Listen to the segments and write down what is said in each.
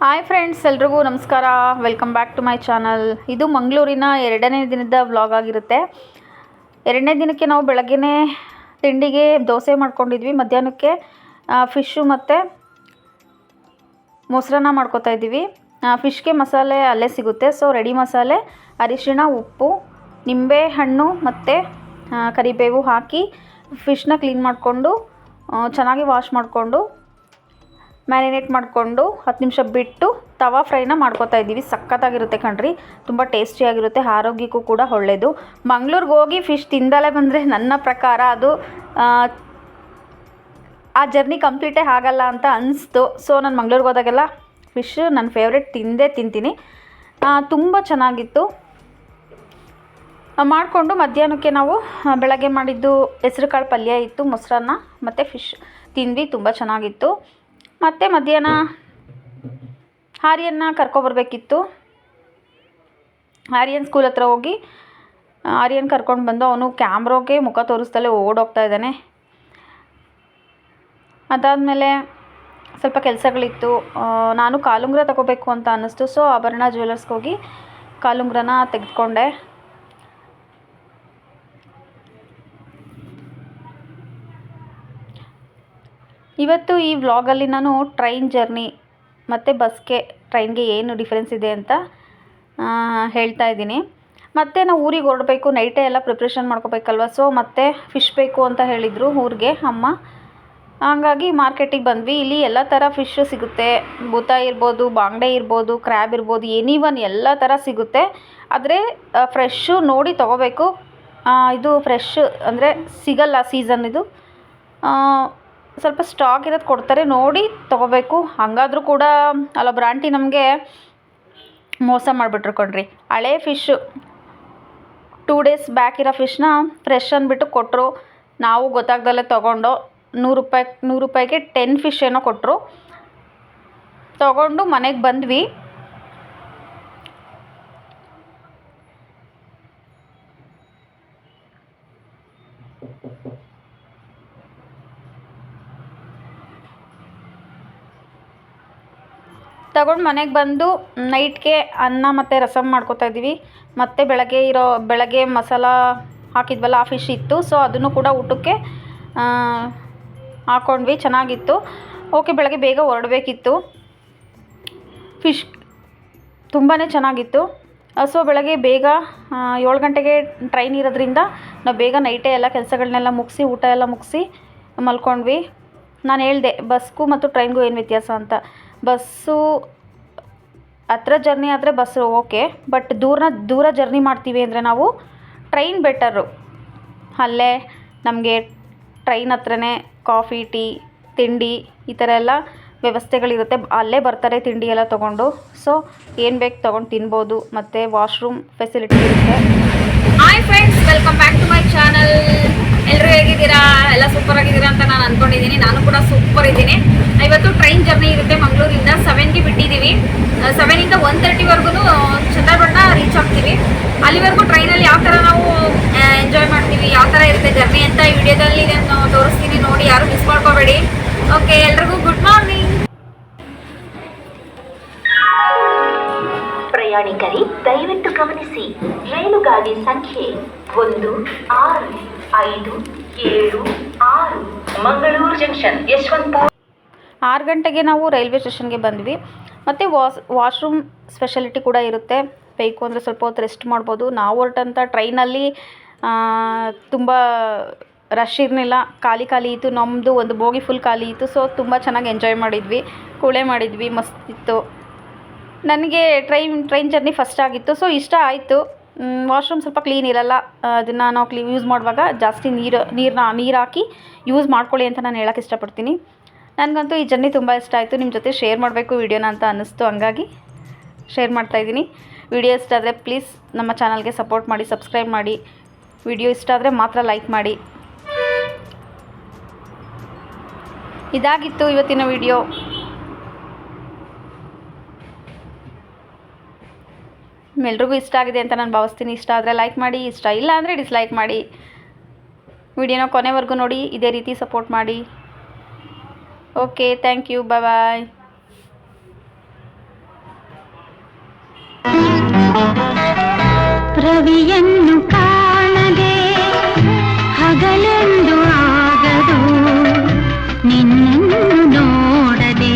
Hi friends ಎಲ್ರಿಗೂ ನಮಸ್ಕಾರ. Welcome back to my channel ಇದು ಮಂಗಳೂರಿನ ಎರಡನೇ ದಿನದ ವ್ಲಾಗ್ ಆಗಿರುತ್ತೆ. ಎರಡನೇ ದಿನಕ್ಕೆ ನಾವು ಬೆಳಗ್ಗೆ ತಿಂಡಿಗೆ ದೋಸೆ ಮಾಡ್ಕೊಂಡಿದ್ವಿ. ಮಧ್ಯಾಹ್ನಕ್ಕೆ ಫಿಶ್ಶು ಮತ್ತು ಮೊಸರನ್ನ ಮಾಡ್ಕೊತಾ ಇದ್ದೀವಿ. ಫಿಶ್ಗೆ ಮಸಾಲೆ ಅಲ್ಲೇ ಸಿಗುತ್ತೆ. ಸೊ ರೆಡಿ ಮಸಾಲೆ, ಅರಿಶಿಣ, ಉಪ್ಪು, ನಿಂಬೆ ಹಣ್ಣು ಮತ್ತು ಕರಿಬೇವು ಹಾಕಿ ಫಿಶ್ನ ಕ್ಲೀನ್ ಮಾಡಿಕೊಂಡು ಚೆನ್ನಾಗಿ ವಾಶ್ ಮಾಡಿಕೊಂಡು ಮ್ಯಾರಿನೇಟ್ ಮಾಡಿಕೊಂಡು ಹತ್ತು ನಿಮಿಷ ಬಿಟ್ಟು ತವಾ ಫ್ರೈನ ಮಾಡ್ಕೊತಾ ಇದ್ದೀವಿ. ಸಖತ್ತಾಗಿರುತ್ತೆ ಕಣ್ರಿ. ತುಂಬ ಟೇಸ್ಟಿಯಾಗಿರುತ್ತೆ. ಆರೋಗ್ಯಕ್ಕೂ ಕೂಡ ಒಳ್ಳೆಯದು ಮಂಗ್ಳೂರಿಗೆ ಹೋಗಿ ಫಿಶ್ ತಿಂದಲೇ ಬಂದರೆ ನನ್ನ ಪ್ರಕಾರ ಅದು ಆ, ಜರ್ನಿ ಕಂಪ್ಲೀಟೇ ಆಗಲ್ಲ ಅಂತ ಅನಿಸ್ತು. ಸೊ ನಾನು ಮಂಗ್ಳೂರಿಗೆ ಹೋದಾಗೆಲ್ಲ ಫಿಶ್ ನನ್ನ ಫೇವ್ರೆಟ್ ತಿಂದೇ ತಿಂತೀನಿ. ತುಂಬ ಚೆನ್ನಾಗಿತ್ತು. ಮಾಡಿಕೊಂಡು ಮಧ್ಯಾಹ್ನಕ್ಕೆ ನಾವು ಬೆಳಗ್ಗೆ ಮಾಡಿದ್ದು ಹೆಸ್ರು ಕಾಳು ಪಲ್ಯ ಇತ್ತು ಮೊಸರನ್ನ ಮತ್ತು ಫಿಶ್ ತಿಂದ್ವಿ. ತುಂಬ ಚೆನ್ನಾಗಿತ್ತು. ಮತ್ತು ಮಧ್ಯಾಹ್ನ ಆರ್ಯನ್ನ ಕರ್ಕೊಬರ್ಬೇಕಿತ್ತು. ಆರ್ಯನ್ ಸ್ಕೂಲ್ ಹತ್ರ ಹೋಗಿ ಆರ್ಯನ್ ಕರ್ಕೊಂಡು ಬಂದು ಅವನು ಕ್ಯಾಮ್ರೋಗೆ ಮುಖ ತೋರಿಸ್ದಲೇ ಓಡೋಗ್ತಾ ಇದ್ದಾನೆ. ಅದಾದಮೇಲೆ ಸ್ವಲ್ಪ ಕೆಲಸಗಳಿತ್ತು. ನಾನು ಕಾಲುಂಗ್ರ ತಗೋಬೇಕು ಅಂತ ಅನ್ನಿಸ್ತು. ಸೊ ಆಭರಣ ಜ್ಯುವೆಲರ್ಸ್ಗೆ ಹೋಗಿ ಕಾಲುಂಗುರನ ತೆಗೆದುಕೊಂಡೆ. ಇವತ್ತು ಈ ವ್ಲಾಗಲ್ಲಿ ನಾನು ಟ್ರೈನ್ ಜರ್ನಿ ಮತ್ತು ಬಸ್ಗೆ, ಟ್ರೈನ್ಗೆ ಏನು ಡಿಫ್ರೆನ್ಸ್ ಇದೆ ಅಂತ ಹೇಳ್ತಾ ಇದ್ದೀನಿ. ಮತ್ತು ನಾವು ಊರಿಗೆ ಹೊರಡಬೇಕು ನೈಟೇ ಎಲ್ಲ ಪ್ರಿಪ್ರೇಷನ್ ಮಾಡ್ಕೋಬೇಕಲ್ವ? ಸೊ ಮತ್ತೆ ಫಿಶ್ ಬೇಕು ಅಂತ ಹೇಳಿದರು ಊರಿಗೆ ಅಮ್ಮ. ಹಂಗಾಗಿ ಮಾರ್ಕೆಟಿಗೆ ಬಂದ್ವಿ. ಇಲ್ಲಿ ಎಲ್ಲ ಥರ ಫಿಶ್ಶು ಸಿಗುತ್ತೆ. ಭೂತ ಇರ್ಬೋದು, ಬಾಂಗ್ಡೆ ಇರ್ಬೋದು ಕ್ರ್ಯಾಬ್ ಇರ್ಬೋದು ಎನಿ ಒನ್ ಎಲ್ಲ ಥರ ಸಿಗುತ್ತೆ. ಆದರೆ ಫ್ರೆಶ್ಶು ನೋಡಿ ತೊಗೋಬೇಕು. ಇದು ಫ್ರೆಶ್ ಅಂದರೆ ಸಿಗಲ್ಲ ಸೀಸನ್ ಇದು. ಸ್ವಲ್ಪ ಸ್ಟಾಕ್ ಇರೋದು ಕೊಡ್ತಾರೆ, ನೋಡಿ ತೊಗೋಬೇಕು. ಹಾಗಾದ್ರೂ ಕೂಡ ಅಲ್ಲೊಬ್ರು ಆಂಟಿ ನಮಗೆ ಮೋಸ ಮಾಡಿಬಿಟ್ರು ಕಣ್ರಿ. ಹಳೆ ಫಿಶ್ಶು ಟೂ ಡೇಸ್ ಬ್ಯಾಕ್ ಇರೋ ಫಿಶ್ನ ಫ್ರೆಶ್ ಅಂದ್ಬಿಟ್ಟು ಕೊಟ್ಟರು ನಾವು ಗೊತ್ತಾಗ್ದಲ್ಲೇ ತೊಗೊಂಡು ನೂರು ರೂಪಾಯಿ, ನೂರು ರೂಪಾಯಿಗೆ ಟೆನ್ ಫಿಶ್ ಏನೋ ಕೊಟ್ಟರು ತೊಗೊಂಡು ಮನೆಗೆ ಬಂದ್ವಿ. ತಗೊಂಡು ಮನೆಗೆ ಬಂದು ನೈಟ್ಗೆ ಅನ್ನ ಮತ್ತು ರಸಮ್ ಮಾಡ್ಕೊತಾ ಇದ್ದೀವಿ. ಮತ್ತು ಬೆಳಗ್ಗೆ ಇರೋ, ಬೆಳಗ್ಗೆ ಮಸಾಲ ಹಾಕಿದ್ವಲ್ಲ ಆ ಫಿಶ್ ಇತ್ತು. ಸೊ ಅದನ್ನು ಕೂಡ ಊಟಕ್ಕೆ ಹಾಕ್ಕೊಂಡ್ವಿ ಚೆನ್ನಾಗಿತ್ತು. ಓಕೆ ಬೆಳಗ್ಗೆ ಬೇಗ ಹೊರಡಬೇಕಿತ್ತು. ಫಿಶ್ ತುಂಬಾ ಚೆನ್ನಾಗಿತ್ತು. ಸೊ ಬೆಳಗ್ಗೆ ಬೇಗ ಏಳು ಗಂಟೆಗೆ ಟ್ರೈನ್ ಇರೋದ್ರಿಂದ ನಾವು ಬೇಗ ನೈಟೇ ಎಲ್ಲ ಕೆಲಸಗಳನ್ನೆಲ್ಲ ಮುಗಿಸಿ, ಊಟ ಎಲ್ಲ ಮುಗಿಸಿ ಮಲ್ಕೊಂಡ್ವಿ. ನಾನು ಹೇಳಿದೆ ಬಸ್ಗೂ ಮತ್ತು ಟ್ರೈನ್ಗೂ ಏನು ವ್ಯತ್ಯಾಸ ಅಂತ. ಬಸ್ಸು, ಹತ್ರ ಜರ್ನಿ ಆದರೆ ಬಸ್ಸು ಓಕೆ ಬಟ್ ದೂರನ, ದೂರ ಜರ್ನಿ ಮಾಡ್ತೀವಿ ಅಂದರೆ ನಾವು ಟ್ರೈನ್ ಬೆಟರು ಅಲ್ಲೇ ನಮಗೆ ಟ್ರೈನ್ ಹತ್ರನೇ ಕಾಫಿ ಟೀ ತಿಂಡಿ ಈ ಥರ ಎಲ್ಲ ವ್ಯವಸ್ಥೆಗಳಿರುತ್ತೆ. ಅಲ್ಲೇ ಬರ್ತಾರೆ ತಿಂಡಿ ಎಲ್ಲ ತೊಗೊಂಡು. ಸೊ ಏನು ಬೇಕು ತೊಗೊಂಡು ತಿನ್ಬೋದು. ಮತ್ತು ವಾಶ್ರೂಮ್ ಫೆಸಿಲಿಟಿ ಇರುತ್ತೆ. Hi friends welcome back to my channel ಎಲ್ಲರೂ ಹೇಗಿದ್ದೀರಾ? ಎಲ್ಲ ಸೂಪರ್ ಆಗಿದ್ದೀರಾ ಅಂತ ನಾನು ಅಂದ್ಕೊಂಡಿದ್ದೀನಿ ನಾನು ಕೂಡ ಸೂಪರ್ ಇದ್ದೀನಿ. ಇವತ್ತು ಟ್ರೈನ್ ಜರ್ನಿ ಇರುತ್ತೆ ಮಂಗಳೂರಿಂದ ಸೆವೆನ್ಗೆ ಬಿಟ್ಟಿದ್ದೀವಿ. ಸೆವೆನಿಂದ ಒನ್ ತರ್ಟಿವರೆಗೂ ಚಂದ್ರಬಣ್ಣ ರೀಚ್ ಆಗ್ತೀವಿ. ಅಲ್ಲಿವರೆಗೂ ಟ್ರೈನಲ್ಲಿ ಯಾವ ಥರ ನಾವು ಎಂಜಾಯ್ ಮಾಡ್ತೀವಿ, ಯಾವ ಥರ ಇರುತ್ತೆ ಜರ್ನಿ ಅಂತ ಈ ವಿಡಿಯೋದಲ್ಲಿ ನಾನು ತೋರಿಸ್ತೀನಿ. ನೋಡಿ, ಯಾರು ಮಿಸ್ ಮಾಡ್ಕೋಬೇಡಿ. ಓಕೆ ಎಲ್ರಿಗೂ ಗುಡ್ ಮಾರ್ನಿಂಗ್ ಪ್ರಯಾಣಿಕರಿ, ದಯವಿಟ್ಟು ಗಮನಿಸಿ. ರೈಲುಗಾಡಿ ಸಂಖ್ಯೆ ಒಂದು, ಆರು, ಐದು, ಏಳು, ಆರು, ಮಂಗಳೂರು ಜಂಕ್ಷನ್, ಯಶವಂತಪುರ. ಆರು ಗಂಟೆಗೆ ನಾವು ರೈಲ್ವೆ ಸ್ಟೇಷನ್ಗೆ ಬಂದ್ವಿ. ಮತ್ತು ವಾಸ್, ವಾಶ್ರೂಮ್ ಸ್ಪೆಷಲಿಟಿ ಕೂಡ ಇರುತ್ತೆ. ಬೇಕು ಅಂದರೆ ಸ್ವಲ್ಪ ಹೊತ್ತು ರೆಸ್ಟ್ ಮಾಡ್ಬೋದು. ನಾವು ಹೊರಟಂಥ ಟ್ರೈನಲ್ಲಿ ತುಂಬ ರಶ್ ಇರಲಿಲ್ಲ. ಖಾಲಿ ಖಾಲಿ ಇತ್ತು. ನಮ್ಮದು ಒಂದು ಬೋಗಿ ಫುಲ್ ಖಾಲಿ ಇತ್ತು. ಸೊ ತುಂಬ ಚೆನ್ನಾಗಿ ಎಂಜಾಯ್ ಮಾಡಿದ್ವಿ. ಕೂಳೆ ಮಾಡಿದ್ವಿ. ಮಸ್ತಿತ್ತು ನನಗೆ ಟ್ರೈನ್ ಟ್ರೈನ್ ಜರ್ನಿ ಫಸ್ಟ್ ಆಗಿತ್ತು. ಸೊ ಇಷ್ಟ ಆಯಿತು. ವಾಶ್ರೂಮ್ ಸ್ವಲ್ಪ ಕ್ಲೀನ್ ಇರಲ್ಲ. ಅದನ್ನು ನಾವು ಕ್ಲೀನ್ ಯೂಸ್ ಮಾಡುವಾಗ ಜಾಸ್ತಿ ನೀರು ನೀರನ್ನ ನೀರು ಹಾಕಿ ಯೂಸ್ ಮಾಡ್ಕೊಳ್ಳಿ ಅಂತ ನಾನು ಹೇಳೋಕ್ಕೆ ಇಷ್ಟಪಡ್ತೀನಿ. ನನಗಂತೂ ಈ ಜರ್ನಿ ತುಂಬ ಇಷ್ಟ ಆಯಿತು. ನಿಮ್ಮ ಜೊತೆ ಶೇರ್ ಮಾಡಬೇಕು ವೀಡಿಯೋನ ಅಂತ ಅನ್ನಿಸ್ತು. ಹಂಗಾಗಿ ಶೇರ್ ಮಾಡ್ತಾಯಿದ್ದೀನಿ ವಿಡಿಯೋ ಇಷ್ಟ ಆದರೆ ಪ್ಲೀಸ್ ನಮ್ಮ ಚಾನಲ್ಗೆ ಸಪೋರ್ಟ್ ಮಾಡಿ ಸಬ್ಸ್ಕ್ರೈಬ್ ಮಾಡಿ. ವಿಡಿಯೋ ಇಷ್ಟ ಆದರೆ ಮಾತ್ರ ಲೈಕ್ ಮಾಡಿ. ಇದಾಗಿತ್ತು ಇವತ್ತಿನ ವಿಡಿಯೋ ನಿಮ್ಮೆಲ್ರಿಗೂ ಇಷ್ಟ ಆಗಿದೆ ಅಂತ ನಾನು ಭಾವಿಸ್ತೀನಿ. ಇಷ್ಟ ಆದರೆ ಲೈಕ್ ಮಾಡಿ, ಇಷ್ಟ ಇಲ್ಲ ಅಂದರೆ ಡಿಸ್ಲೈಕ್ ಮಾಡಿ. ವಿಡಿಯೋನ ಕೊನೆವರೆಗೂ ನೋಡಿ, ಇದೇ ರೀತಿ ಸಪೋರ್ಟ್ ಮಾಡಿ. Okay thank you bye bye ರವಿಯನ್ನು ಕಾಣದೆ ಹಗಲೆಂದು ಆಗದು ನಿನ್ನನ್ನು ನೋಡದೆ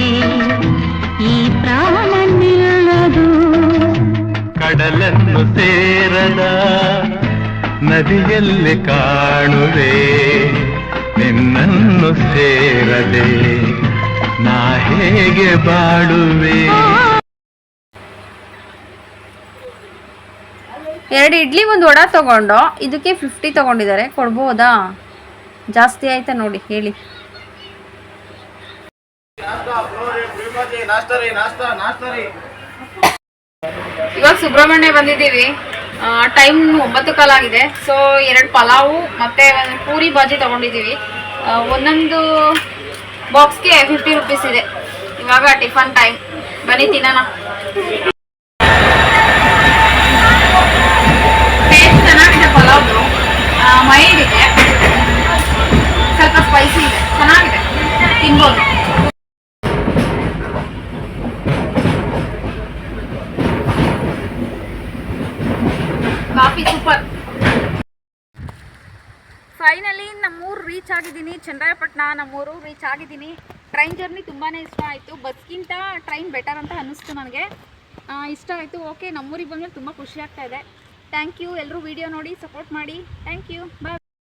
ಈ ಪ್ರಾಣ ನಿಲ್ಲದು ಕಡಲನ್ನು ಸೇರದ ನದಿಯಲ್ಲಿ ಕಾಣುವೆ. ಹೇಗೆ ಬಾಳುವೆ? ಎರಡು ಇಡ್ಲಿ, ಒಂದು ವಡ ತಗೊಂಡು, ಇದಕ್ಕೆ ಫಿಫ್ಟಿ ತಗೊಂಡಿದ್ದಾರೆ. ಕೊಡ್ಬೋದಾ? ಜಾಸ್ತಿ ಆಯ್ತಾ ನೋಡಿ, ಹೇಳಿ. ಇವಾಗ ಸುಬ್ರಹ್ಮಣ್ಯ ಬಂದಿದ್ದೀವಿ. ಟೈಮ್ ಒಂಬತ್ತು ಕಾಲಾಗಿದೆ ಸೊ ಎರಡು ಪಲಾವು ಮತ್ತೆ ಪೂರಿ ಬಾಜಿ ತಗೊಂಡಿದ್ದೀವಿ. ಒಂದೊಂದು ಬಾಕ್ಸ್ಗೆ ಫಿಫ್ಟಿ ರುಪೀಸ್ ಇದೆ. ಇವಾಗ ಟಿಫನ್ ಟೈಮ್. ಬನ್ನಿ ತಿನ್ನೋಣ. ಟೇಸ್ಟ್ ಚೆನ್ನಾಗಿದೆ ಪಲಾವ್ದು. ಮೈಲ್ಡ್ ಇದೆ. ಸ್ವಲ್ಪ ಸ್ಪೈಸಿ ಇದೆ. ಚೆನ್ನಾಗಿದೆ. ತಿನ್ಬೋದು. Coffee super. ಫೈನಲಿ ನಮ್ಮೂರು ರೀಚ್ ಆಗಿದ್ದೀನಿ. ಚಂದ್ರಾಯಪಟ್ಟಣ ನಮ್ಮೂರು ರೀಚ್ ಆಗಿದ್ದೀನಿ. ಟ್ರೈನ್ ಜರ್ನಿ ತುಂಬಾ ಇಷ್ಟ ಆಯಿತು. ಬಸ್ಗಿಂತ ಟ್ರೈನ್ ಬೆಟರ್ ಅಂತ ಅನ್ನಿಸ್ತು ನನಗೆ. ಇಷ್ಟ ಆಯಿತು. ಓಕೆ, ನಮ್ಮೂರಿಗೆ ಬಂದಮೇಲೆ ತುಂಬ ಖುಷಿ ಆಗ್ತಾ ಇದೆ. Thank you. ಎಲ್ಲರೂ ವಿಡಿಯೋ ನೋಡಿ, ಸಪೋರ್ಟ್ ಮಾಡಿ. Thank you. ಬಾಯ್.